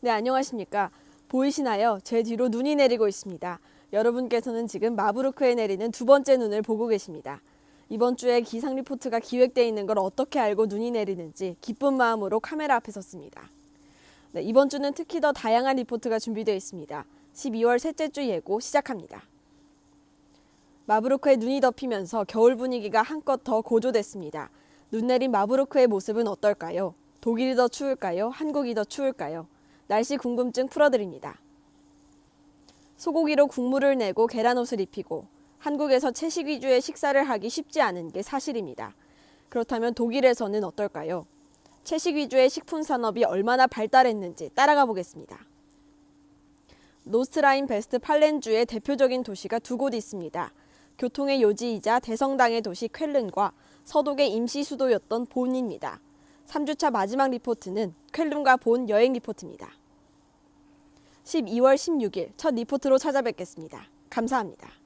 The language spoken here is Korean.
네, 안녕하십니까. 보이시나요? 제 뒤로 눈이 내리고 있습니다. 여러분께서는 지금 마브루크에 내리는 두 번째 눈을 보고 계십니다. 이번 주에 기상 리포트가 기획되어 있는 걸 어떻게 알고 눈이 내리는지 기쁜 마음으로 카메라 앞에 섰습니다. 네, 이번 주는 특히 더 다양한 리포트가 준비되어 있습니다. 12월 셋째 주 예고 시작합니다. 마브로크에 눈이 덮이면서 겨울 분위기가 한껏 더 고조됐습니다. 눈 내린 마브로크의 모습은 어떨까요? 독일이 더 추울까요? 한국이 더 추울까요? 날씨 궁금증 풀어드립니다. 소고기로 국물을 내고 계란옷을 입히고 한국에서 채식 위주의 식사를 하기 쉽지 않은 게 사실입니다. 그렇다면 독일에서는 어떨까요? 채식 위주의 식품 산업이 얼마나 발달했는지 따라가 보겠습니다. 노스트라인 베스트 팔렌주의 대표적인 도시가 두 곳 있습니다. 교통의 요지이자 대성당의 도시 쾰른과 서독의 임시 수도였던 본입니다. 3주차 마지막 리포트는 쾰른과 본 여행 리포트입니다. 12월 16일 첫 리포트로 찾아뵙겠습니다. 감사합니다.